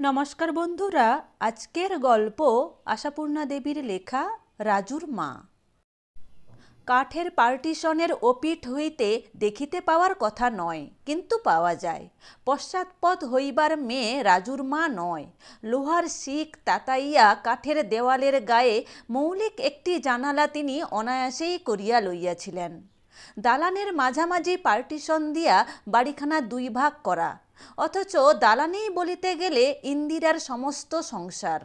নমস্কার বন্ধুরা, আজকের গল্প আশাপূর্ণা দেবীর লেখা রাজুর মা। কাঠের পার্টিশনের ওপিঠ হইতে দেখিতে পাওয়ার কথা নয়, কিন্তু পাওয়া যায়। পশ্চাৎপদ হইবার মেয়ে রাজুর মা নয়। লোহার শিক তাতাইয়া কাঠের দেওয়ালের গায়ে মৌলিক একটি জানালা তিনি অনায়াসেই করিয়া লইয়াছিলেন। দালানের মাঝামাঝি পার্টিশন দিয়া বাড়িখানা দুই ভাগ করা অথচ দালানেই বলিতে গেলে ইন্দিরার সমস্ত সংসার।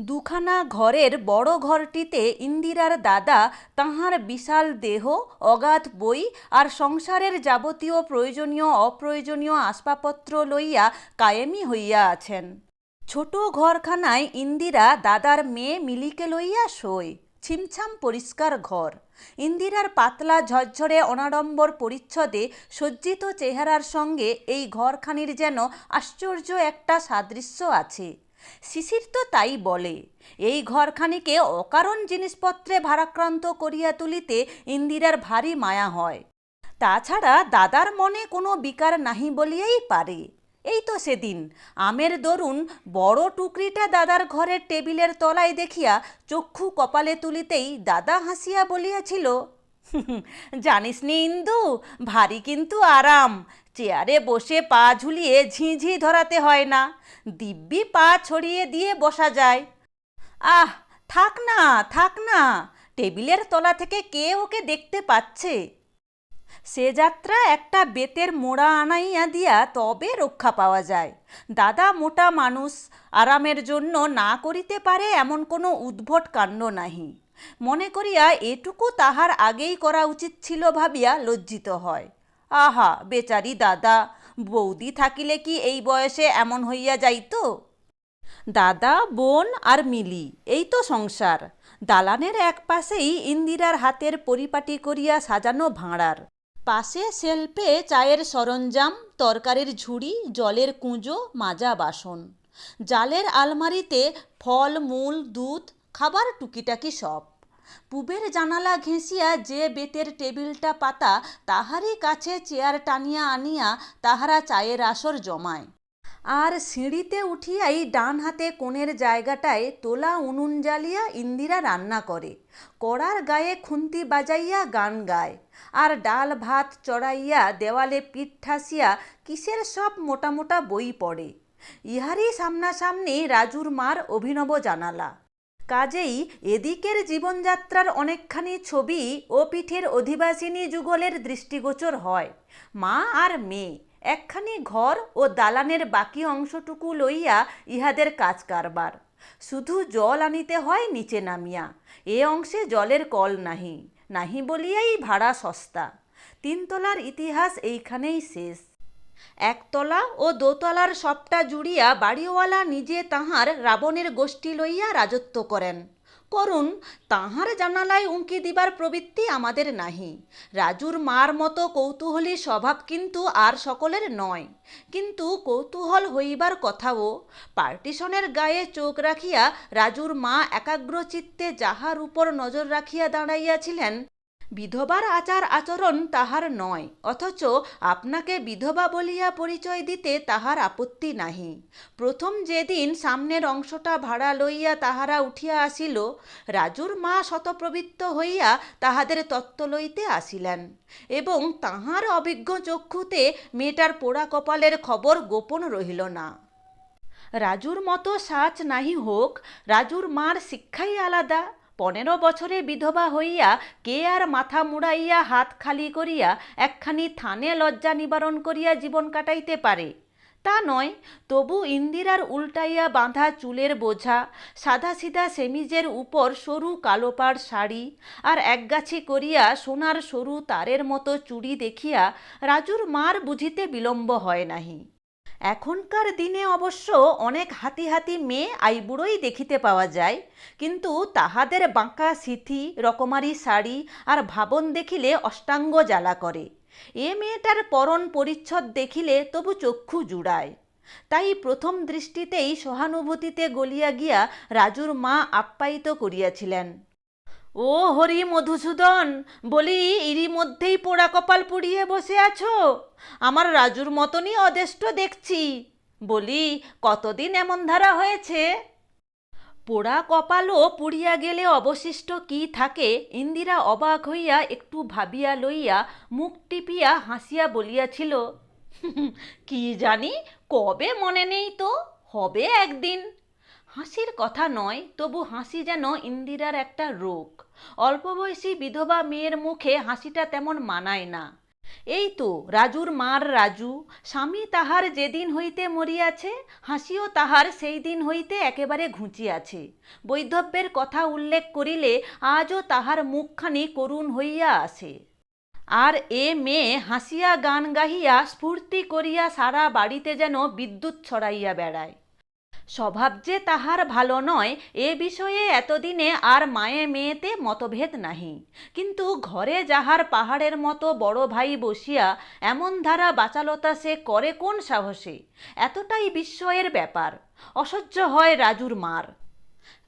দুখানা ঘরের বড় ঘরটিতে ইন্দিরার দাদা তাহার বিশাল দেহ, অগাধ বই আর সংসারের যাবতীয় প্রয়োজনীয়, অপ্রয়োজনীয় আসবাবপত্র লইয়া কায়েমি হইয়া আছেন। ছোট ঘরখানায় ইন্দিরা দাদার মেয়ে মিলিকে লইয়া শোয়। ছিমছাম পরিষ্কার ঘর। ইন্দিরার পাতলা ঝরঝরে অনাডম্বর পরিচ্ছদে সজ্জিত চেহারার সঙ্গে এই ঘরখানির যেন আশ্চর্য একটা সাদৃশ্য আছে। শিশির তো তাই বলে, এই ঘরখানিকে অকারণ জিনিসপত্রে ভারাক্রান্ত করিয়া তুলিতে ইন্দিরার ভারী মায়া হয়। তাছাড়া দাদার মনে কোনো বিকার নাহি বলিয়াই পারে। এই তো সেদিন। আমের দরুন বড় টুকরিটা দাদার ঘরের টেবিলের তলায় দেখিয়া চক্ষু কপালে তুলিতেই দাদা হাসিয়া বলিয়াছিল জানিস নি ইন্দু, ভারী কিন্তু আরাম। চেয়ারে বসে পা ঝুলিয়ে ঝিঁঝি ধরাতে হয় না। দিব্যি পা ছড়িয়ে দিয়ে বসা যায়। আহ, থাক না থাক না। টেবিলের তলা থেকে কে ওকে দেখতে পাচ্ছে? সে যাত্রা একটা বেতের মোড়া আনাইয়া দিয়া তবে রক্ষা পাওয়া যায়। দাদা মোটা মানুষ, আরামের জন্য না করিতে পারে এমন কোনো উদ্ভট কাণ্ড নাহি। মনে করিয়া এটুকু তাহার আগেই করা উচিত ছিল ভাবিয়া লজ্জিত হয়। আহা, বেচারি দাদা, বৌদি থাকিলে কি এই বয়সে এমন হইয়া যাইত? দাদা, বোন আর মিলি, এই তো সংসার। দালানের এক পাশেই ইন্দিরার হাতের পরিপাটি করিয়া সাজানো ভাঁড়ার। পাশে শেলফে চায়ের সরঞ্জাম, তরকারির ঝুড়ি, জলের কুঁজো, মাজা বাসন। জালের আলমারিতে ফল, মূল, দুধ, খাবার টুকিটাকি সব। পুবের জানালা ঘেঁষিয়া যে বেতের টেবিলটা পাতা, তাহারই কাছে চেয়ার টানিয়া আনিয়া তাহারা চায়ের আসর জমায়। আর সিঁড়িতে উঠিয়াই ডান হাতে কোণের জায়গাটায় তোলা উনুন জ্বালিয়া ইন্দিরা রান্না করে। কড়ার গায়ে খুন্তি বাজাইয়া গান গায় আর ডাল ভাত চড়াইয়া দেওয়ালে পিঠ ঠাসিয়া কিসের সব মোটা মোটা বই পড়ে। ইহারই সামনাসামনি রাজুর মার অভিনব জানালা। কাজেই এদিকের জীবনযাত্রার অনেকখানি ছবি ও পিঠের অধিবাসিনী যুগলের দৃষ্টিগোচর হয়। মা আর মেয়ে। একখানি ঘর ও দালানের বাকি অংশটুকু লইয়া ইহাদের কাজ কারবার শুধু জল আনিতে হয়, নিচে নামিয়া। এ অংশে জলের কল নাহি নাহি বলিয়াই ভাড়া সস্তা। তিনতলার ইতিহাস এইখানেই শেষ। একতলা ও দোতলার সবটা জুড়িয়া বাড়িওয়ালা নিজে তাহার রাবণের গোষ্ঠী লইয়া রাজত্ব করেন। করুন তাহার জানালায় উঁকি দিবার প্রবৃত্তি আমাদের নাহি। রাজুর মার মতো কৌতূহলী স্বভাব কিন্তু আর সকলের নয়। কিন্তু কৌতূহল হইবার কথাও, পার্টিশনের গায়ে চোখ রাখিয়া রাজুর মা একাগ্রচিত্তে যাহার উপর নজর রাখিয়া দাঁড়াইয়াছিলেন বিধবার আচার আচরণ তাহার নয়, অথচ আপনাকে বিধবা বলিয়া পরিচয় দিতে তাহার আপত্তি নাহি। প্রথম যেদিন সামনের অংশটা ভাড়া লইয়া তাহারা উঠিয়া আসিল, রাজুর মা শতপ্রবৃত্ত হইয়া তাহাদের তত্ত্ব লইতে আসিলেন এবং তাহার অভিজ্ঞ চক্ষুতে মেয়েটার পোড়া কপালের খবর গোপন রহিল না। রাজুর মতো সাজ নাহি হোক, রাজুর মার শিক্ষাই আলাদা পনেরো বছরে বিধবা হইয়া কে আর মাথা মুড়াইয়া হাত খালি করিয়া একখানি থানে লজ্জা নিবারণ করিয়া জীবন কাটাইতে পারে? তা নয়, তবু ইন্দিরার উল্টাইয়া বাঁধা চুলের বোঝা সাদা সিধা সেমিজের উপর সরু কালোপাড় শাড়ি, আর একগাছি করিয়া সোনার সরু তারের মতো চুড়ি দেখিয়া রাজুর মার বুঝিতে বিলম্ব হয় নাহি। এখনকার দিনে অবশ্য অনেক হাতি হাতি মেয়ে আইবুড়োই দেখিতে পাওয়া যায়। কিন্তু তাহাদের বাঁকা সিথি, রকমারি শাড়ি আর ভাবন দেখিলে অষ্টাঙ্গ জ্বালা করে। এ মেয়েটার পরন পরিচ্ছদ দেখিলে তবু চক্ষু জুড়ায়। তাই প্রথম দৃষ্টিতেই সহানুভূতিতে গলিয়া গিয়া রাজুর মা আপ্যায়িত করিয়াছিলেন। ও হরি মধুসূদন, বলি ইরি মধ্যেই পোড়া কপাল পুড়িয়ে বসে আছো? আমার রাজুর মতনই অদেষ্ট দেখছি। বলি, কতদিন এমন ধারা হয়েছে? পোড়া কপালও পুড়িয়া গেলে অবশিষ্ট কি থাকে? ইন্দিরা অবাক হইয়া একটু ভাবিয়া লইয়া মুখ টিপিয়া হাসিয়া বলিয়াছিল, কি জানি, কবে মনে নেই তো? হবে একদিন। হাসির কথা নয়, তবু হাসি যেন ইন্দিরার একটা রোগ। অল্প বয়সী বিধবা মেয়ের মুখে হাসিটা তেমন মানায় না। এই তো রাজুর মার রাজু, স্বামী তাহার যেদিন হইতে মরিয়াছে, হাসিও তাহার সেই দিন হইতে একেবারে ঘুঁচিয়াছে। বৈধব্যের কথা উল্লেখ করিলে আজও তাহার মুখখানি করুণ হইয়া আসে আর এ মেয়ে হাসিয়া গান গাহিয়া স্ফূর্তি করিয়া সারা বাড়িতে যেন বিদ্যুৎ ছড়াইয়া বেড়ায়। স্বভাব যে তাহার ভালো নয়, এ বিষয়ে এতদিনে আর মায়ে মেয়েতে মতভেদ নাহি। কিন্তু ঘরে যাহার পাহাড়ের মতো বড় ভাই বসিয়া এমন ধারা বাচালতা সে করে কোন সাহসে? এতটাই বিস্ময়ের ব্যাপার। অসহ্য হয় রাজুর মার।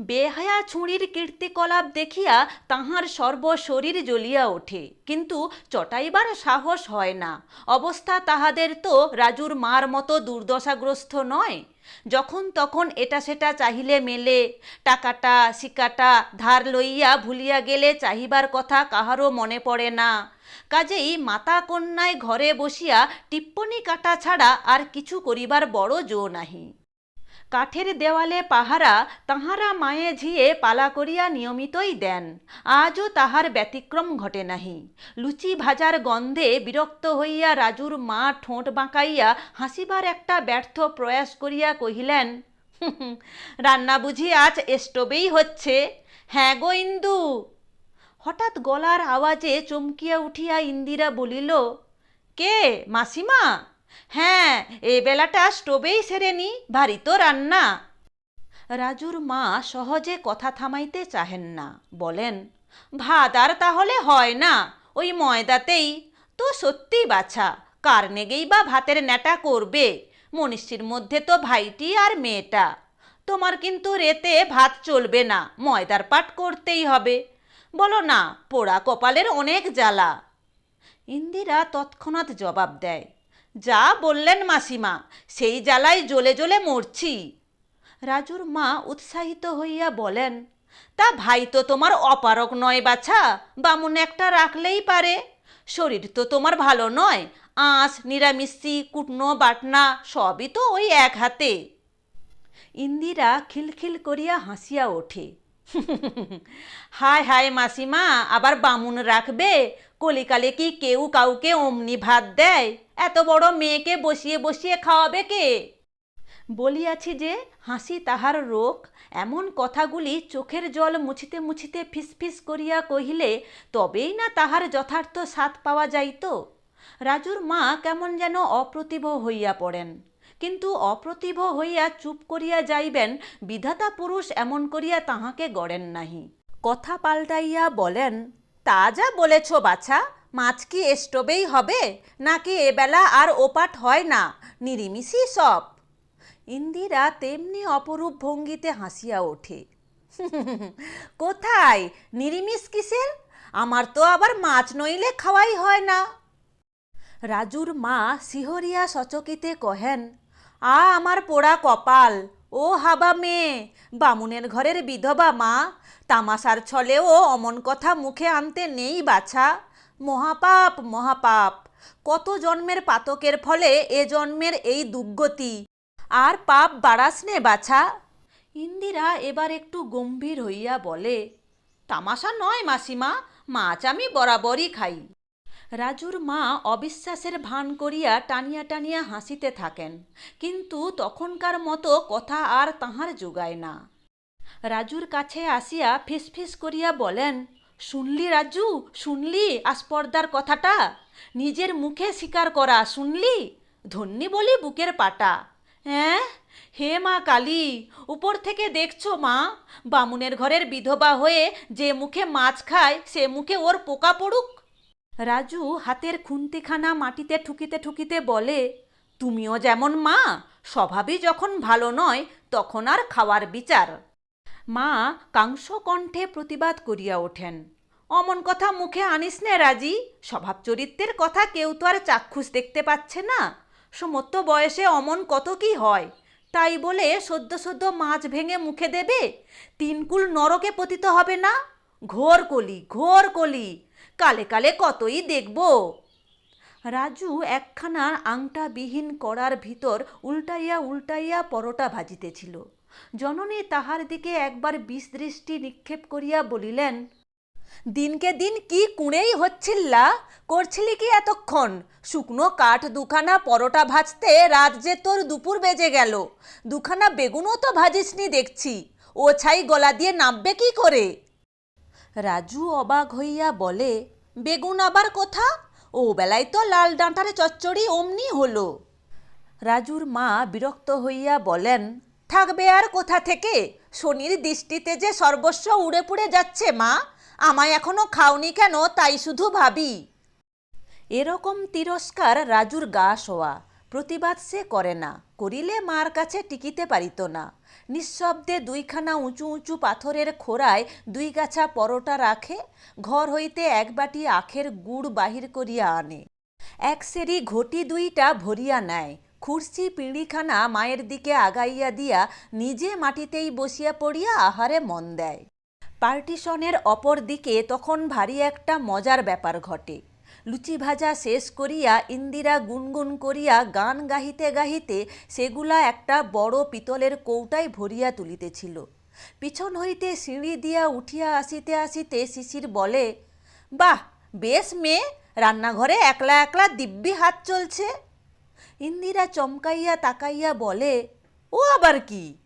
বেহায়া ছুঁড়ির কীর্তিকলাপ দেখিয়া তাহার সর্ব শরীর জ্বলিয়া ওঠে, কিন্তু চটাইবার সাহস হয় না। অবস্থা তাহাদের তো রাজুর মার মতো দুর্দশাগ্রস্ত নয়। যখন তখন এটা সেটা চাহিলে মেলে, টাকাটা, শিকাটা ধার লইয়া ভুলিয়া গেলে চাহিবার কথা কাহারও মনে পড়ে না। কাজেই মাতা কন্যায় ঘরে বসিয়া টিপ্পনি কাটা ছাড়া আর কিছু করিবার বড় জো নাহি। কাঠের দেওয়ালে পাহারা তাহারা মায়ে ঝিয়ে পালা করিয়া নিয়মিতই দেন। আজও তাহার ব্যতিক্রম ঘটে নাহি। লুচি ভাজার গন্ধে বিরক্ত হইয়া রাজুর মা ঠোঁট বাঁকাইয়া হাসিবার একটা ব্যর্থ প্রয়াস করিয়া কহিলেন রান্না বুঝি আজ স্টোবেই হচ্ছে? হ্যাঁ গো ইন্দু হঠাৎ গলার আওয়াজে চমকিয়া উঠিয়া ইন্দিরা বলিল, কে, মাসিমা? হ্যাঁ এ বেলাটা স্টোবেই সেরে নি, ভারী তো রান্না। রাজুর মা সহজে কথা থামাইতে চাহেন না, বলেন, ভাত আর তাহলে হয় না, ওই ময়দাতেই। তো সত্যি বাছা কার নেগেই বা ভাতের নেটা করবে, মনীষীর মধ্যে তো ভাইটি আর মেয়েটা। তোমার কিন্তু রেতে ভাত চলবে না, ময়দার পাট করতেই হবে। বলো না, পোড়া কপালের অনেক জ্বালা। ইন্দিরা তৎক্ষণাৎ জবাব দেয় যা বললেন মাসিমা, সেই জ্বালায় জ্বলে জ্বলে মরছি। রাজুর মা উৎসাহিত হইয়া বলেন, তা ভাই তো তোমার অপারক নয় বাছা, বামুন একটা রাখলেই পারে। শরীর তো তোমার ভালো নয়, আঁশ, নিরামিষি, কুটনো, বাটনা, সবই তো ওই এক হাতে। ইন্দিরা খিলখিল করিয়া হাসিয়া ওঠে। হায় হায় মাসিমা, আবার বামুন রাখবে? কলিকালে কি কেউ কাউকে অমনি ভাত দেয়? এত বড় মেয়েকে বসিয়ে বসিয়ে খাওয়াবে কে? বলিয়াছি যে হাসি তাহার রোগ এমন কথাগুলি চোখের জল মুছিতে মুছিতে ফিসফিস করিয়া কহিলে, তবেই না তাহার যথার্থ স্বাদ পাওয়া যাইত? রাজুর মা কেমন যেন অপ্রতিভ হইয়া পড়েন। কিন্তু অপ্রতিভ হইয়া চুপ করিয়া যাইবেন, বিধাতা পুরুষ এমন করিয়া তাহাকে গড়েন নাহি। কথা পাল্টাইয়া বলেন, তা যা বলেছ বাছা মাছ কি স্টোবেই হবে? নাকি এবেলা আর ওপাট হয় না? নিরিমিষই সব। ইন্দিরা তেমনি অপরূপ ভঙ্গিতে হাসিয়া ওঠে। কোথায়? নিরিমিষ কিসের? আমার তো আবার মাছ নইলে খাওয়াই হয় না। রাজুর মা শিহরিয়া সচকিতে কহেন, আ আমার পোড়া কপাল, ও হাবা মেয়ে, বামুনের ঘরের বিধবা মা, তামাশার ছলেও অমন কথা মুখে আনতে নেই বাছা। মহাপাপ মহাপাপ। কত জন্মের পাতকের ফলে এ জন্মের এই দুর্গতি। আর পাপ বাড়াস নে বাছা। ইন্দিরা এবার একটু গম্ভীর হইয়া বলে, তামাশা নয় মাসিমা, মাছ আমি বরাবরই খাই। রাজুর মা অবিশ্বাসের ভান করিয়া টানিয়া টানিয়া হাসিতে থাকেন, কিন্তু তখনকার মতো কথা আর তাহার যোগায় না। রাজুর কাছে আসিয়া ফিসফিস করিয়া বলেন শুনলি রাজু? শুনলি? আস্পর্দার কথাটা? নিজের মুখে স্বীকার করা, শুনলি? ধন্যি বলি বুকের পাটা। হ্যাঁ হে মা কালী, উপর থেকে দেখছ মা? বামুনের ঘরের বিধবা হয়ে যে মুখে মাছ খায়, সে মুখে ওর পোকা পড়ুক। রাজু হাতের খুন্তিখানা মাটিতে ঠুকিতে ঠুকিতে বলে, তুমিও যেমন মা, স্বভাবই যখন ভালো নয়, তখন আর খাওয়ার বিচার। মা কাংসকণ্ঠে প্রতিবাদ করিয়া ওঠেন। অমন কথা মুখে আনিস নে রাজি, স্বভাব চরিত্রের কথা কেউ তো আর চাক্ষুষ দেখতে পাচ্ছে না। সমস্ত বয়সে অমন কত কি হয়? তাই বলে সদ্য সদ্য মাছ ভেঙে মুখে দেবে? তিনকুল নরকে পতিত হবে না? ঘোর কলি ঘোর কলি, কালে কালে কতই দেখব? রাজু একখানা আংটাবিহীন করার ভিতর উল্টাইয়া উল্টাইয়া পরোটা ভাজিতেছিল। জননী তাহার দিকে একবার বিষদৃষ্টি নিক্ষেপ করিয়া বলিলেন, দিনকে দিন কি কুঁড়েই হচ্ছিল্লা? করছিলি কি এতক্ষণ? শুকনো কাঠ দুখানা পরোটা ভাজতে রাত যে তোর দুপুর বেজে গেল। দুখানা বেগুনও তো ভাজিসনি দেখছি। ও ছাই গলা দিয়ে নামবে কি করে? রাজু অবাক হইয়া বলে, বেগুন আবার কোথা? ও বেলায় তো লাল ডাঁটারে চচ্চড়ি অমনি হলো। রাজুর মা বিরক্ত হইয়া বলেন থাকবে আর কোথা থেকে? শনির দৃষ্টিতে যে সর্বস্ব উড়ে পুড়ে যাচ্ছে, মা, আমায় এখনও খাওনি কেন? তাই শুধু ভাবি। এরকম তিরস্কার রাজুর গা শোয়া। প্রতিবাদ সে করে না। করিলে মার কাছে টিকিতে পারিত না। নিঃশব্দে দুইখানা উঁচু উঁচু পাথরের খোড়ায় দুই গাছা পরোটা রাখে, ঘর হইতে এক বাটি আখের গুড় বাহির করিয়া আনে। এক সেরি ঘটি দুইটা ভরিয়া নেয়। খুরসি পিঁড়িখানা মায়ের দিকে আগাইয়া দিয়া নিজে মাটিতেই বসিয়া পড়িয়া আহারে মন দেয়। পার্টিশনের অপর দিকে তখন ভারী একটা মজার ব্যাপার ঘটে। লুচি ভাজা শেষ করিয়া ইন্দিরা গুনগুন করিয়া গান গাহিতে গাহিতে সেগুলা একটা বড় পিতলের কৌটায় ভরিয়া তুলিতেছিল। পিছন হইতে সিঁড়ি দিয়া উঠিয়া আসিতে আসিতে শিশির বলে, বাহ, বেশ মেয়ে, রান্নাঘরে একলা একলা দিব্যি হাত চলছে। ইন্দিরা চমকাইয়া তাকাইয়া বলে, ও আবার কি?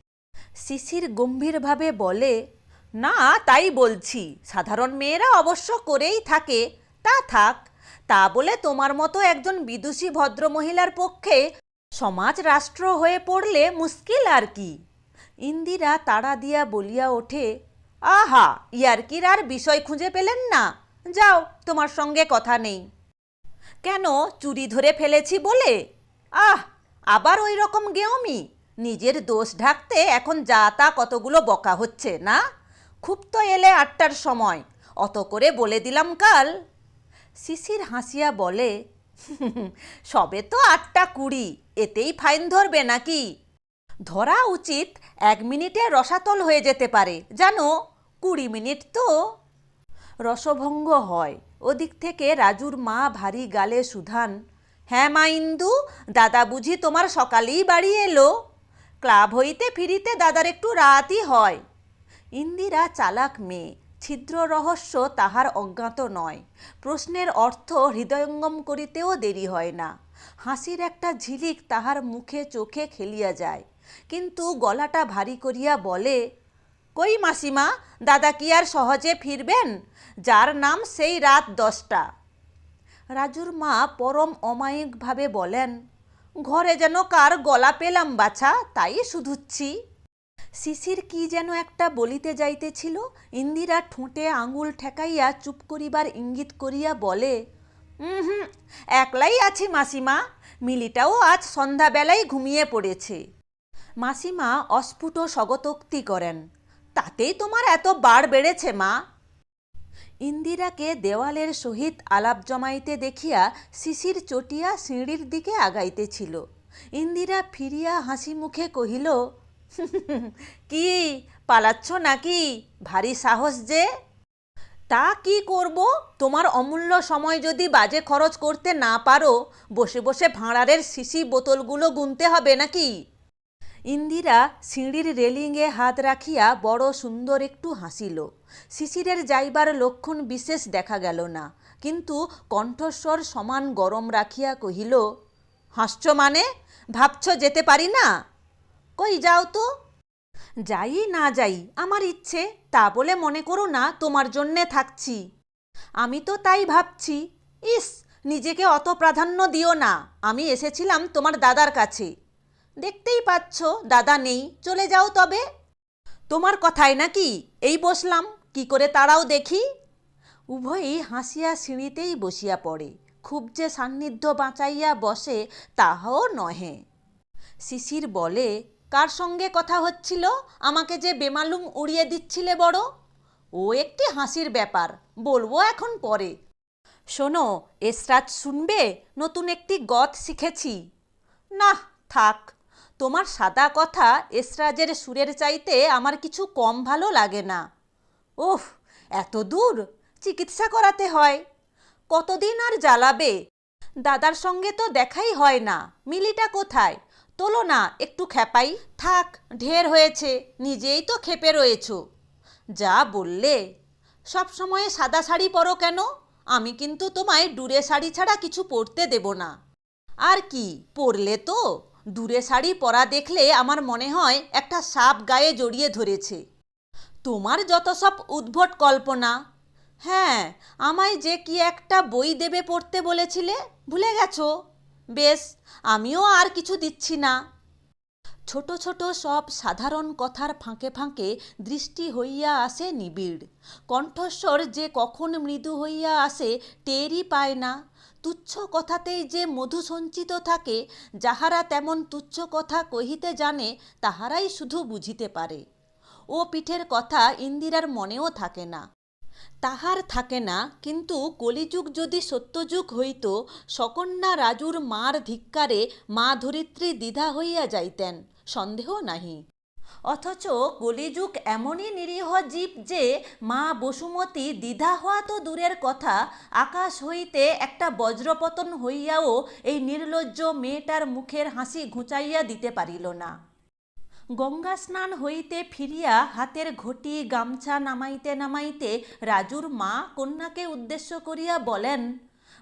শিশির গম্ভীরভাবে বলে, না, তাই বলছি। সাধারণ মেয়েরা অবশ্য করেই থাকে। তা থাক, তা বলে তোমার মতো একজন বিদুষী ভদ্রমহিলার পক্ষে সমাজ রাষ্ট্র হয়ে পড়লে মুশকিল আর কি? ইন্দিরা তাড়া দিয়া বলিয়া ওঠে, আহা, ইয়ার্কির আর বিষয় খুঁজে পেলেন না। যাও, তোমার সঙ্গে কথা নেই। কেন, চুরি ধরে ফেলেছি বলে? আহ, আবার ওই রকম গেঁয়মি নিজের দোষ ঢাকতে এখন যা তা কতগুলো বকা হচ্ছে, না? খুব তো এলে আটটার সময়, অত করে বলে দিলাম কাল। শিশির হাসিয়া বলে, সবে তো আটটা কুড়ি, এতেই ফাইন ধরবে নাকি? ধরা উচিত এক মিনিটে রসাতল হয়ে যেতে পারে, জানো? কুড়ি মিনিট তো রসভঙ্গ হয়। ওদিক থেকে রাজুর মা ভারী গালে সুধান হ্যাঁ মা ইন্দু, দাদা বুঝি তোমার সকালেই বাড়ি এলো। ক্লাব হইতে ফিরিতে দাদার একটু রাতই হয়। ইন্দিরা চালাক মেয়ে, ছিদ্র রহস্য তাহার অজ্ঞাত নয়। প্রশ্নের অর্থ হৃদয়ঙ্গম করিতেও দেরি হয় না। হাসির একটা ঝিলিক তাহার মুখে চোখে খেলিয়া যায়। কিন্তু গলাটা ভারী করিয়া বলে, কই মাসিমা, দাদা কি আর সহজে ফিরবেন? যার নাম সেই রাত দশটা। রাজুর মা পরম অমায়িকভাবে বলেন, ঘরে যেন কার গলা পেলাম বাছা, তাই শুধুচ্ছি। শিশির কি যেন একটা বলিতে যাইতেছিল, ইন্দিরা ঠোঁটে আঙুল ঠেকাইয়া চুপ করিবার ইঙ্গিত করিয়া বলে হুম একলাই আছি মাসিমা, মিলিটাও আজ সন্ধ্যাবেলায় ঘুমিয়ে পড়েছে। মাসিমা অস্ফুট স্বগতোক্তি করেন, তাতেই তোমার এত বাড় বেড়েছে মা। ইন্দিরাকে দেওয়ালের সহিত আলাপ জমাইতে দেখিয়া শিশির চটিয়া সিঁড়ির দিকে আগাইতেছিল। ইন্দিরা ফিরিয়া হাসি মুখে কহিল, কি, পালাচ্ছ নাকি? ভারী সাহস যে। তা কি করব? তোমার অমূল্য সময় যদি বাজে খরচ করতে না পারো, বসে বসে ভাঁড়ারের শিশি বোতলগুলো গুনতে হবে নাকি? ইন্দিরা সিঁড়ির রেলিংয়ে হাত রাখিয়া বড় সুন্দর একটু হাসিল। শিশিরের যাইবার লক্ষণ বিশেষ দেখা গেল না, কিন্তু কণ্ঠস্বর সমান গরম রাখিয়া কহিল, হাসছ মানে? ভাবছ যেতে পারি না? কই যাও তো? যাই না যাই, আমার ইচ্ছে, তা বলে মনে করো না, তোমার জন্যে থাকছি। আমি তো তাই ভাবছি, ইস, নিজেকে অত প্রাধান্য দিও না, আমি এসেছিলাম তোমার দাদার কাছে। দেখতেই পাচ্ছ, দাদা নেই, চলে যাও তবে। তোমার কথাই নাকি? এই বসলাম, কি করে তারাও দেখি? উভয়ই হাসিয়া সিঁড়িতেই বসিয়া পড়ে, খুব যে সান্নিধ্য বাঁচাইয়া বসে তাহাও নহে। শিশির বলে, কার সঙ্গে কথা হচ্ছিল? আমাকে যে বেমালুম উড়িয়ে দিচ্ছিলে বড়? ও একটি হাসির ব্যাপার, বলব এখন পরে। শোনো, এসরাজ শুনবে? নতুন একটি গত শিখেছি। না থাক তোমার সাদা কথা এসরাজের সুরের চাইতে আমার কিছু কম ভালো লাগে না। ওহ এত দূর চিকিৎসা করাতে হয়। কতদিন আর জ্বালাবে? দাদার সঙ্গে তো দেখাই হয় না। মিলিটা কোথায়? তোলো না, একটু খেপাই থাক, ঢের হয়েছে, নিজেই তো খেপে রয়েছ। যা বললে। সব সময় সাদা শাড়ি পরো কেন? আমি কিন্তু তোমায় ডুরে শাড়ি ছাড়া কিছু পরতে দেব না। আর কি, পরলে তো? দূরে শাড়ি পরা দেখলে আমার মনে হয় একটা সাপ গায়ে জড়িয়ে ধরেছে। তোমার যত সব উদ্ভট কল্পনা। হ্যাঁ আমায় যে কি একটা বই দেবে পড়তে বলেছিলে, ভুলে গেছো? বেশ, আমিও আর কিছু দিচ্ছি না। ছোট ছোট সব সাধারণ কথার ফাঁকে ফাঁকে দৃষ্টি হইয়া আসে নিবিড়। কণ্ঠস্বর যে কখন মৃদু হইয়া আসে টেরই পায় না। তুচ্ছ কথাতেই যে মধু সঞ্চিত থাকে, যাহারা তেমন তুচ্ছ কথা কহিতে জানে, তাহারাই শুধু বুঝিতে পারে। ও পিঠের কথা ইন্দিরার মনেও থাকে না। তাহার থাকে না, কিন্তু কলিযুগ যদি সত্যযুগ হইত, সকন্যা রাজুর মার ধিক্কারে মা ধরিত্রী দ্বিধা হইয়া যাইতেন, সন্দেহ নাহি। অথচ কলিযুগ এমনই নিরীহ জীব যে মা বসুমতী দ্বিধা হওয়া তো দূরের কথা, আকাশ হইতে একটা বজ্রপতন হইয়াও এই নির্লজ্জ মেয়েটার মুখের হাসি ঘুচাইয়া দিতে পারিল না। গঙ্গা স্নান হইতে ফিরিয়া হাতের ঘটি গামছা নামাইতে নামাইতে রাজুর মা কন্যাকে উদ্দেশ্য করিয়া বলেন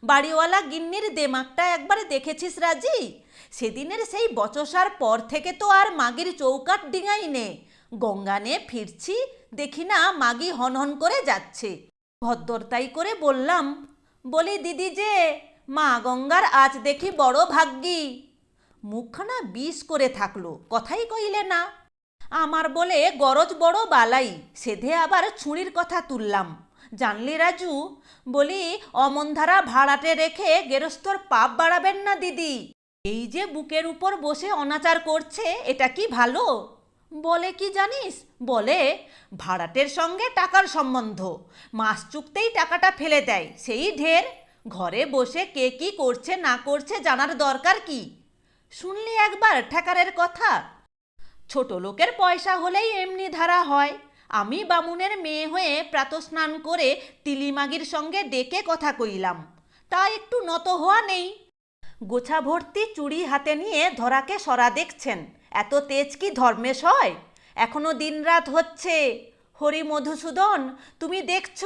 বাড়িওয়ালা গিন্নির দেমাকটা একবার দেখেছিস রাজি? সেদিনের সেই বচসার পর থেকে তো আর মাগির চৌকাট ডিঙাই নে গঙ্গানে ফিরছি, দেখি না মাগি হনহন করে যাচ্ছে। ভদ্রতাই করে বললাম, বলি দিদি যে, মা গঙ্গার আজ দেখি বড় ভাগ্যি। মুখখানা বিষ করে থাকল, কথাই কইলে না। আমার বলে গরজ বড় বালাই, সেধে আবার ছুঁড়ির কথা তুললাম। জানলি রাজু? বলি, অমনধারা ভাড়াটে রেখে গেরস্তর পাপ বাড়াবেন না দিদি। এই যে বুকের উপর বসে অনাচার করছে, এটা কি ভালো? বলে কি জানিস? বলে, ভাড়াটের সঙ্গে টাকার সম্বন্ধ। মাস চুকতেই টাকাটা ফেলে দেয়, সেই ঢের। ঘরে বসে কে কি করছে, না করছে জানার দরকার কি? শুনলি একবার ঠেকারের কথা? ছোট লোকের পয়সা হলেই এমনি ধারা হয়। আমি বামুনের মেয়ে হয়ে প্রাতস্নান করে তিলিমাগির সঙ্গে ডেকে কথা কইলাম। তা একটু নত হওয়া নেই। গোছা ভর্তি চুড়ি হাতে নিয়ে ধরাকে সরা দেখছেন। এত তেজ কি ধর্মেশ হয়? এখনও দিনরাত হচ্ছে। হরি মধুসূদন, তুমি দেখছ,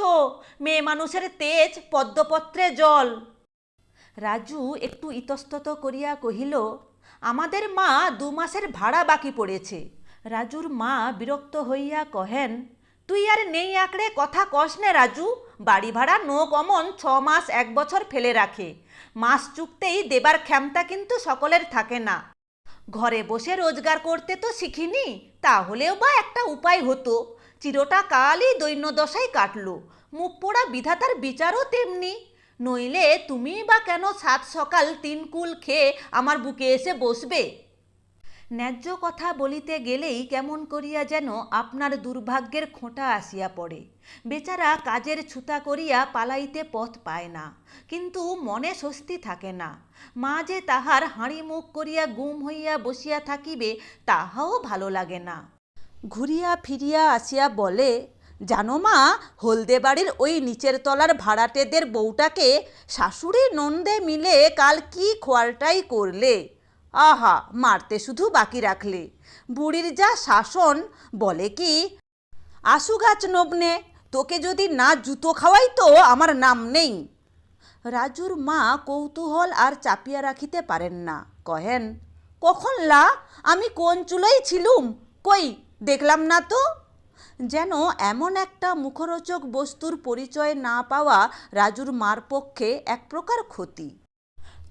মেয়ে মানুষের তেজ পদ্মপত্রে জল। রাজু একটু ইতস্তত করিয়া কহিল, আমাদের মা দু মাসের ভাড়া বাকি পড়েছে। রাজুর মা বিরক্ত হইয়া কহেন, তুই আর নেই আঁকড়ে কথা কস নে রাজু, বাড়ি ভাড়া নো কমন ছ মাস এক বছর ফেলে রাখে। মাস চুকতেই দেবার ক্ষমতা কিন্তু সকলের থাকে না। ঘরে বসে রোজগার করতে তো শিখিনি, তাহলেও বা একটা উপায় হতো। চিরটা কালই দৈন্যদশায় কাটল। মুখ পোড়া বিধাতার বিচারও তেমনি। নইলে তুমি বা কেন সাত সকাল তিন কুল খেয়ে আমার বুকে এসে বসবে? ন্যায্য কথা বলিতে গেলেই কেমন করিয়া যেন আপনার দুর্ভাগ্যের খোঁটা আসিয়া পড়ে। বেচারা কাজের ছুতা করিয়া পালাইতে পথ পায় না, কিন্তু মনে স্বস্তি থাকে না। মা যে তাহার হাঁড়ি মুখ করিয়া গুম হইয়া বসিয়া থাকিবে, তাহাও ভালো লাগে না। ঘুরিয়া ফিরিয়া আসিয়া বলে, জানো মা হলদে বাড়ির ওই নিচের তলার ভাড়াটেদের বউটাকে শাশুড়ি নন্দে মিলে কাল কি খোয়ারটাই করলে? আহা, মারতে শুধু বাকি রাখলে। বুড়ির যা শাসন, বলে কি আশু গাছ নবনে, তোকে যদি না জুতো খাওয়াই তো আমার নাম নেই। রাজুর মা কৌতূহল আর চাপিয়া রাখিতে পারেন না। কহেন, কখন লা? আমি কোন চুলোই ছিলুম? কই, দেখলাম না তো? যেন এমন একটা মুখরোচক বস্তুর পরিচয় না পাওয়া রাজুর মার পক্ষে এক প্রকার ক্ষতি।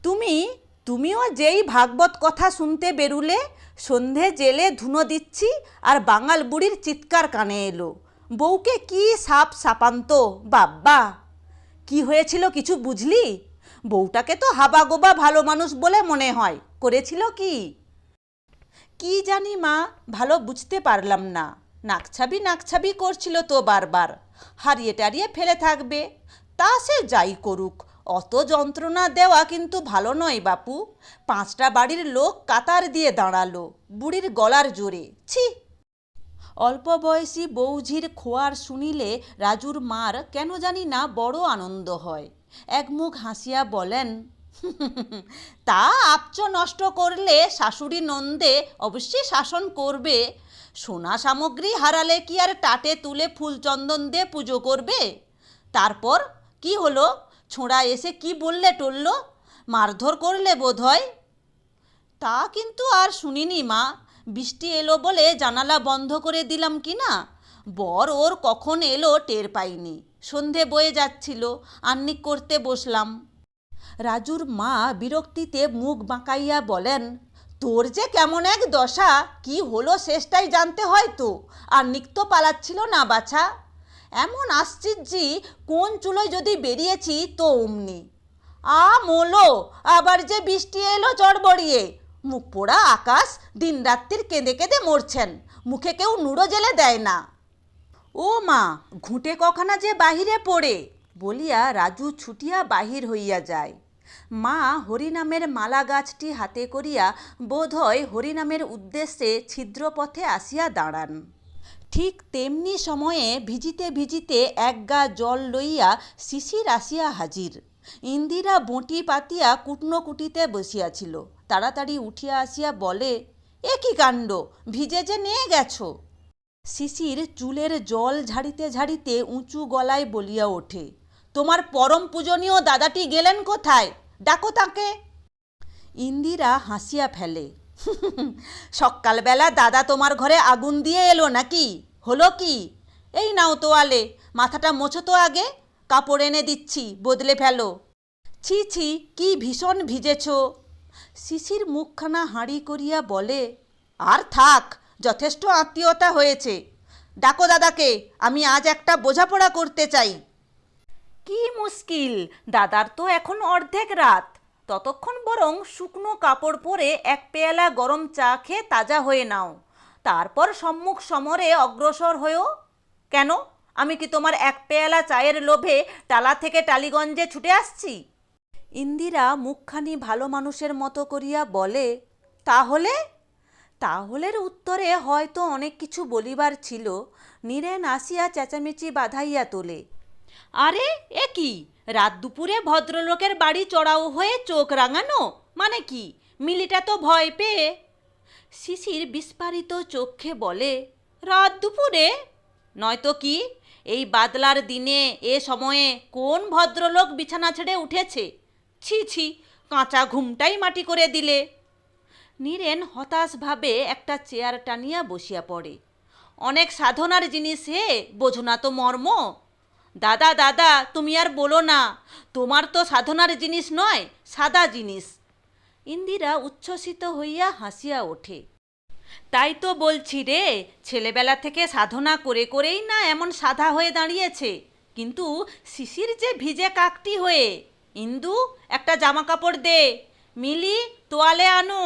তুমি তুমিও যেই ভাগবত কথা শুনতে বেরুলে, সন্ধে জেলে ধুনো দিচ্ছি আর বাঙাল বুড়ির চিৎকার কানে এলো। বউকে কি সাপ সাপান্ত, বাব্বা? কি হয়েছিল কিছু বুঝলি? বউটাকে তো হাবা গোবা ভালো মানুষ বলে মনে হয়, করেছিল কি? কি জানি মা, ভালো বুঝতে পারলাম না। নাকছাবি নাকছাবি করছিল তো বারবার। হারিয়ে টারিয়ে ফেলে থাকবে। তা সে যাই করুক অত যন্ত্রণা দেওয়া কিন্তু ভালো নয় বাপু। পাঁচটা বাড়ির লোক কাতার দিয়ে দাঁড়াল, বুড়ির গলার জোরে। ছি! অল্প বয়সী বৌঝির খোয়ার শুনিলে রাজুর মার কেন জানি না বড় আনন্দ হয়। এক মুখ হাসিয়া বলেন তা আপচ নষ্ট করলে শাশুড়ি নন্দে অবশ্যই শাসন করবে। সোনা সামগ্রী হারালে কি আর টাটে তুলে ফুলচন্দন দিয়ে পুজো করবে? তারপর কি হলো? ছোঁড়া এসে কি বললে টলল? মারধর করলে বোধ হয় তা কিন্তু আর শুনিনি মা। বৃষ্টি এলো বলে জানালা বন্ধ করে দিলাম কি না? বর ওর কখন এলো টের পাইনি। সন্ধে বয়ে যাচ্ছিল আন্নিক করতে বসলাম। রাজুর মা বিরক্তিতে মুখ বাঁকাইয়া বলেন, তোর যে কেমন এক দশা, কি হলো শেষটাই জানতে হয় তো। আর নিক্ত পালাচ্ছিল না বাছা। এমন আশ্চর্যি, কোন চুলোয় যদি বেরিয়েছি তো অমনি। আ মোলো, আবার যে বৃষ্টি এলো চড়বড়িয়ে মুখ পোড়া আকাশ দিনরাত্রির কেঁদে কেঁদে মরছেন, মুখে কেউ নুড়ো জেলে দেয় না। ও মা, ঘুঁটে কখানা যে বাহিরে পড়ে, বলিয়া রাজু ছুটিয়া বাহির হইয়া যায়। মা হরিনামের মালা গাছটি হাতে করিয়া বোধ হয় হরিনামের উদ্দেশ্যে ছিদ্রপথে আসিয়া দাঁড়ান। ঠিক তেমনি সময়ে ভিজিতে ভিজিতে এক গা জল লইয়া শিশির আসিয়া হাজির। ইন্দিরা বঁটি পাতিয়া কুটনো কুটিতে বসিয়াছিল। তাড়াতাড়ি উঠিয়া আসিয়া বলে, এ কি কাণ্ড? ভিজে যে নিয়ে গেছো? শিশির চুলের জল ঝাড়িতে ঝাড়িতে উঁচু গলায় বলিয়া ওঠে, তোমার পরম পূজনীয় দাদাটি গেলেন কোথায়? ডাকো তাকে। ইন্দিরা হাসিয়া ফেলে। সকালবেলা দাদা তোমার ঘরে আগুন দিয়ে এলো নাকি? হলো কি? এই নাও তোয়ালে, মাথাটা মোছো তো আগে, কাপড় এনে দিচ্ছি, বদলে ফেলো। ছি ছি, কি ভীষণ ভিজেছ। শিশির মুখখানা হাঁড়ি করিয়া বলে, আর থাক, যথেষ্ট আত্মীয়তা হয়েছে। ডাকো দাদাকে, আমি আজ একটা বোঝাপড়া করতে চাই। কি মুশকিল, দাদার তো এখন অর্ধেক রাত। ততক্ষণ বরং শুকনো কাপড় পরে এক পেয়ালা গরম চা খেয়ে তাজা হয়ে নাও। তারপর সম্মুখ সমরে অগ্রসর হয়েও কেন? আমি কি তোমার এক পেয়ালা চায়ের লোভে টালা থেকে টালিগঞ্জে ছুটে আসছি? ইন্দিরা মুখখানি ভালো মানুষের মতো করিয়া বলে, তাহলে? তাহলের উত্তরে হয়তো অনেক কিছু বলিবার ছিল। নীরেন আসিয়া চেঁচামেচি বাধাইয়া তোলে। আরে, এ কি? রাত দুপুরে ভদ্রলোকের বাড়ি চড়াও হয়ে চোখ রাঙানো? মানে কি? মিলিটা তো ভয় পেয়ে। শিশির বিস্ফারিত চোখে বলে, রাত দুপুরে? নয়তো কি? এই বাদলার দিনে, এ সময়ে কোন ভদ্রলোক বিছানা ছেড়ে উঠেছে? ছি ছি, কাঁচা ঘুমটাই মাটি করে দিলে। নীরেন হতাশভাবে একটা চেয়ার টানিয়া বসিয়া পড়ে। অনেক সাধনার জিনিস হে, বোঝো না তো মর্ম। দাদা দাদা, তুমি আর বলো না। তোমার তো সাধনার জিনিস নয়, সাদা জিনিস। ইন্দিরা উচ্ছ্বসিত হইয়া হাসিয়া ওঠে। তাই তো বলছি রে, ছেলেবেলা থেকে সাধনা করে করেই না এমন সাধা হয়ে দাঁড়িয়েছে। কিন্তু শিশির যে ভিজে কাকটি হয়ে, ইন্দু, একটা জামা কাপড় দে, মিলি, তোয়ালে আনো।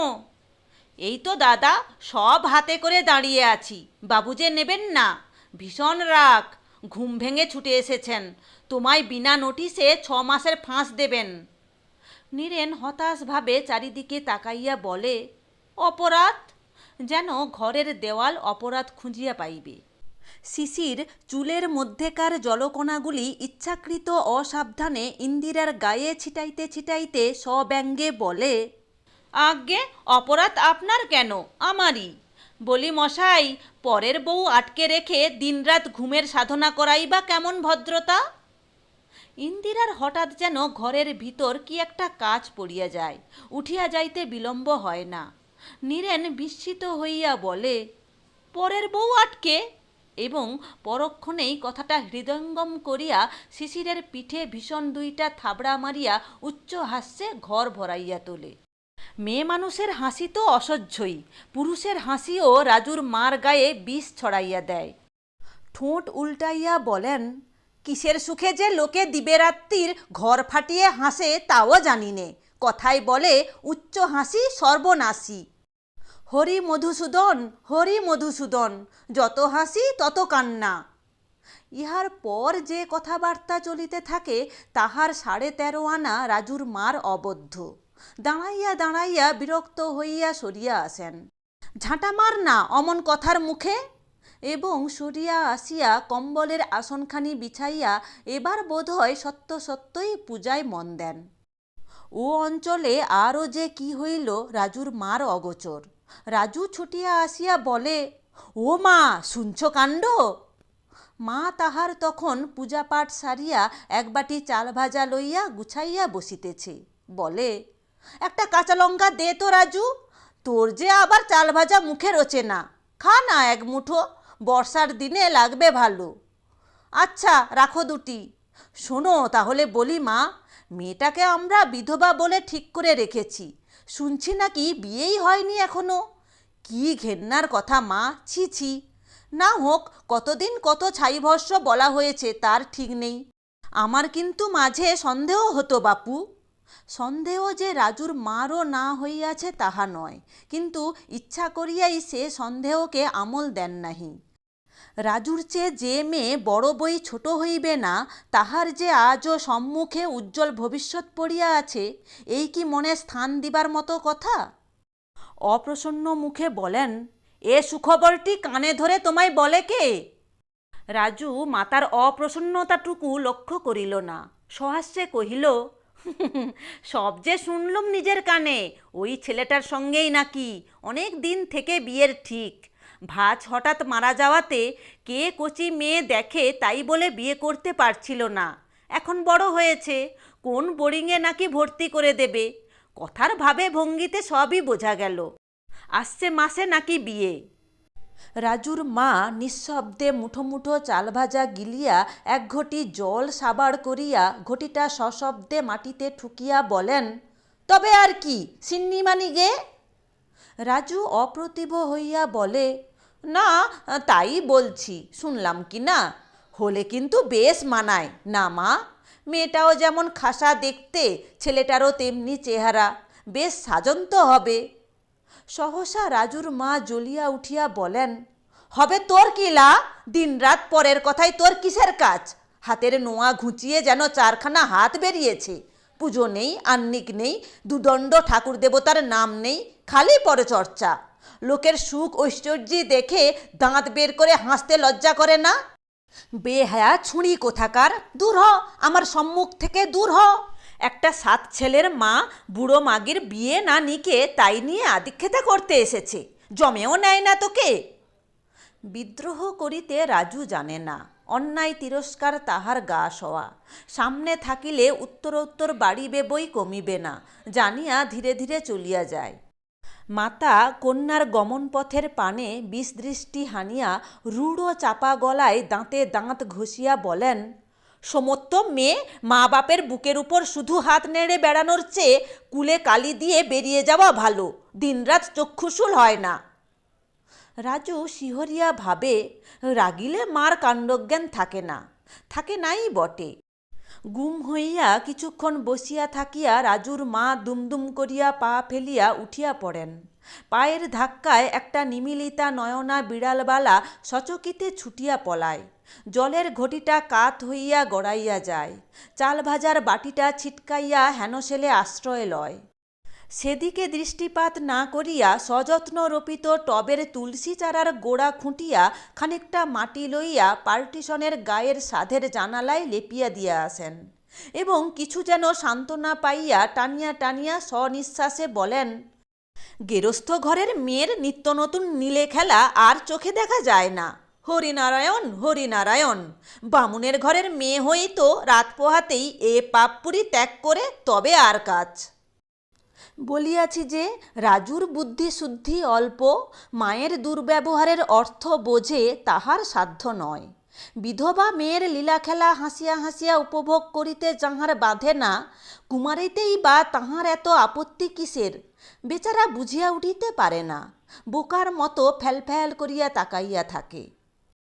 এই তো দাদা, সব হাতে করে দাঁড়িয়ে আছি, বাবু যে নেবেন না, ভীষণ রাগ। ঘুম ভেঙে ছুটে এসেছেন। তোমায় বিনা নোটিশে ছ মাসের ফাঁস দেবেন। নীরেন হতাশভাবে চারিদিকে তাকাইয়া বলে, অপরাধ? যেন ঘরের দেওয়াল অপরাধ খুঁজিয়া পাইবে শিশির চুলের মধ্যেকার জলকণাগুলি ইচ্ছাকৃত অসাবধানে ইন্দিরার গায়ে ছিটাইতে ছিটাইতে সব্যঙ্গে বলে, আজ্ঞে, অপরাধ আপনার কেন? আমারই। বলি মশাই, পরের বউ আটকে রেখে দিনরাত ঘুমের সাধনা করাই বা কেমন ভদ্রতা? ইন্দিরার হঠাৎ যেন ঘরের ভিতর কি একটা কাজ পড়িয়া যায়, উঠিয়া যাইতে বিলম্ব হয় না। নীরেন বিস্মিত হইয়া বলে, পরের বউ আটকে? এবং পরক্ষণেই কথাটা হৃদয়ঙ্গম করিয়া শিশিরের পিঠে ভীষণ দুইটা থাবড়া মারিয়া উচ্চ হাস্যে ঘর ভরাইয়া তোলে। মেয়ে মানুষের হাসি তো অসহ্যই। পুরুষের হাসিও রাজুর মার গায়ে বিষ ছড়াইয়া দেয়। ঠোঁট উল্টাইয়া বলেন, কিসের সুখে যে লোকে দিবেরাত্রির ঘর ফাটিয়ে হাসে তাও জানি নে। কথায় বলে, উচ্চ হাসি সর্বনাশী। হরি মধুসূদন হরি মধুসূদন, যত হাসি তত কান্না। ইহার পর যে কথাবার্তা চলিতে থাকে, তাহার সাড়ে তেরো আনা রাজুর মার অবদ্ধ। দাঁড়াইয়া দাঁড়াইয়া বিরক্ত হইয়া সরিয়া আসেন। ঝাঁটা মার না অমন কথার মুখে? এবং সরিয়া আসিয়া কম্বলের আসনখানি বিছাইয়া এবার বোধহয় সত্য সত্যই পূজায় মন দেন। ও অঞ্চলে আরও যে কি হইল রাজুর মার অগোচর। রাজু ছুটিয়া আসিয়া বলে, ও মা, শুনছ কাণ্ড? মা তাহার তখন পূজাপাঠ সারিয়া একবাটি চাল ভাজা লইয়া গুছাইয়া বসিতেছে। বলে একটা কাঁচা লঙ্কা দে তো, রাজু। তোর যে আবার চাল ভাজা মুখে রোচে না। খা না এক মুঠো, বর্ষার দিনে লাগবে ভালো। আচ্ছা রাখো দুটি। শোনো, তাহলে বলি মা, মেয়েটাকে আমরা বিধবা বলে ঠিক করে রেখেছি। শুনছি নাকি বিয়েই হয়নি এখনও। কি ঘেন্নার কথা মা, ছি ছি। না হোক, কতদিন কত ছাইভস্য বলা হয়েছে তার ঠিক নেই। আমার কিন্তু মাঝে সন্দেহ হতো বাপু। সন্দেহ যে রাজুর মারও না হইয়াছে তাহা নয়, কিন্তু ইচ্ছা করিয়াই সে সন্দেহকে আমল দেন নাহি। রাজুর চেয়ে যে মেয়ে বড় বই ছোট হইবে না, তাহার যে আজও সম্মুখে উজ্জ্বল ভবিষ্যৎ পড়িয়া আছে, এই কি মনে স্থান দিবার মতো কথা? অপ্রসন্ন মুখে বলেন, এ সুখবরটি কানে ধরে তোমায় বলে কে? রাজু মাতার অপ্রসন্নতাটুকু লক্ষ্য করিল না। সহাস্যে কহিল সব যে শুনলুম নিজের কানে, ওই ছেলেটার সঙ্গেই নাকি। অনেক দিন থেকে বিয়ের ঠিক। ভাজ হঠাৎ মারা যাওয়াতে কে কচি মেয়ে দেখে তাই বলে বিয়ে করতে পারছিল না। এখন বড় হয়েছে, কোন বোরিংয়ে নাকি ভর্তি করে দেবে? কথার ভাবে ভঙ্গিতে সবই বোঝা গেল। আসছে মাসে নাকি বিয়ে। রাজুর মা নিঃশব্দে মুঠো মুঠো চাল ভাজা গিলিয়া এক ঘটি জল সাবার করিয়া ঘটিটা সশব্দে মাটিতে ঠুকিয়া বলেন, তবে আর কি, সিন্নিমানি গে? রাজু অপ্রতিভ হইয়া বলে, না, তাই বলছি, শুনলাম কি না? হলে কিন্তু বেশ মানায়, না মা? মেয়েটাও যেমন খাসা দেখতে, ছেলেটারও তেমনি চেহারা। বেশ সাজন্ত হবে। সহসা রাজুর মা জ্বলিয়া উঠিয়া বলেন, হবে তোর কিলা দিনরাত পরের কথাই তোর কিসের কাজ? হাতের নোয়া ঘুঁচিয়ে যেন চারখানা হাত বেরিয়েছে। পুজো নেই আন্নিক নেই, দুদণ্ড ঠাকুর দেবতার নাম নেই, খালি পরচর্চা। লোকের সুখ ঐশ্বর্যি দেখে দাঁত বের করে হাসতে লজ্জা করে না? বেহায়া ছুঁড়ি কোথাকার? দূর হ, আমার সম্মুখ থেকে দূর হ। একটা সাত ছেলের মা বুড়ো মাগির বিয়ে না নিকে তাই নিয়ে আদিক্ষেতা করতে এসেছে। জমেও নেয় না তোকে। বিদ্রোহ করিতে রাজু জানে না। অন্যায় তিরস্কার তাহার গা সওয়া। সামনে থাকিলে উত্তরোত্তর বাড়িবে বই কমিবে না। জানিয়া ধীরে ধীরে চলিয়া যায়। মাতা কন্যার গমনপথের পানে বিষদৃষ্টি হানিয়া রূঢ় চাপা গলায় দাঁতে দাঁত ঘষিয়া বলেন সমত্ব মেয়ে মা বাপের বুকের উপর শুধু হাত নেড়ে বেড়ানোর চেয়ে কুলে কালি দিয়ে বেরিয়ে যাওয়া ভালো। দিনরাত চক্ষুশুল হয় না। রাজু শিহরিয়া ভাবে, রাগিলে মার কাণ্ডজ্ঞান থাকে না, থাকে নাই বটে। গুম হইয়া কিছুক্ষণ বসিয়া থাকিয়া রাজুর মা দুমদুম করিয়া পা ফেলিয়া উঠিয়া পড়েন। পায়ের ধাক্কায় একটা নিমিলিতা নয়না বিড়ালবালা সচকিতে ছুটিয়া পলায়। জলের ঘটিটা কাত হইয়া গড়াইয়া যায়, চাল ভাজার বাটিটা ছিটকাইয়া হেনসেলে আশ্রয় লয়। সেদিকে দৃষ্টিপাত না করিয়া সযত্ন রোপিত টবের তুলসী চারার গোড়া খুঁটিয়া খানিকটা মাটি লইয়া পার্টিশনের গায়ের সাধের জানালায় লেপিয়া দিয়া আসেন এবং কিছু যেন সান্ত্বনা পাইয়া টানিয়া টানিয়া স্বনিশ্বাসে বলেন, গেরস্থ ঘরের মেয়ের নিত্য নতুন নীলে খেলা আর চোখে দেখা যায় না। হরিনারায়ণ হরিনারায়ণ। বামুনের ঘরের মেয়ে হই তো রাত পোহাতেই এ পাপপুরি ত্যাগ করে তবে আর কাজ। বলিয়াছি যে, রাজুর বুদ্ধি শুদ্ধি অল্প, মায়ের দুর্ব্যবহারের অর্থ বোঝে তাহার সাধ্য নয়। বিধবা মেয়ের লীলা খেলা হাসিয়া হাসিয়া উপভোগ করিতে যাহার বাঁধে না, কুমারীতেই বা তাহার এত আপত্তি কিসের? বেচারা বুঝিয়া উঠিতে পারে না, বোকার মতো ফ্যালফ্যাল করিয়া তাকাইয়া থাকে।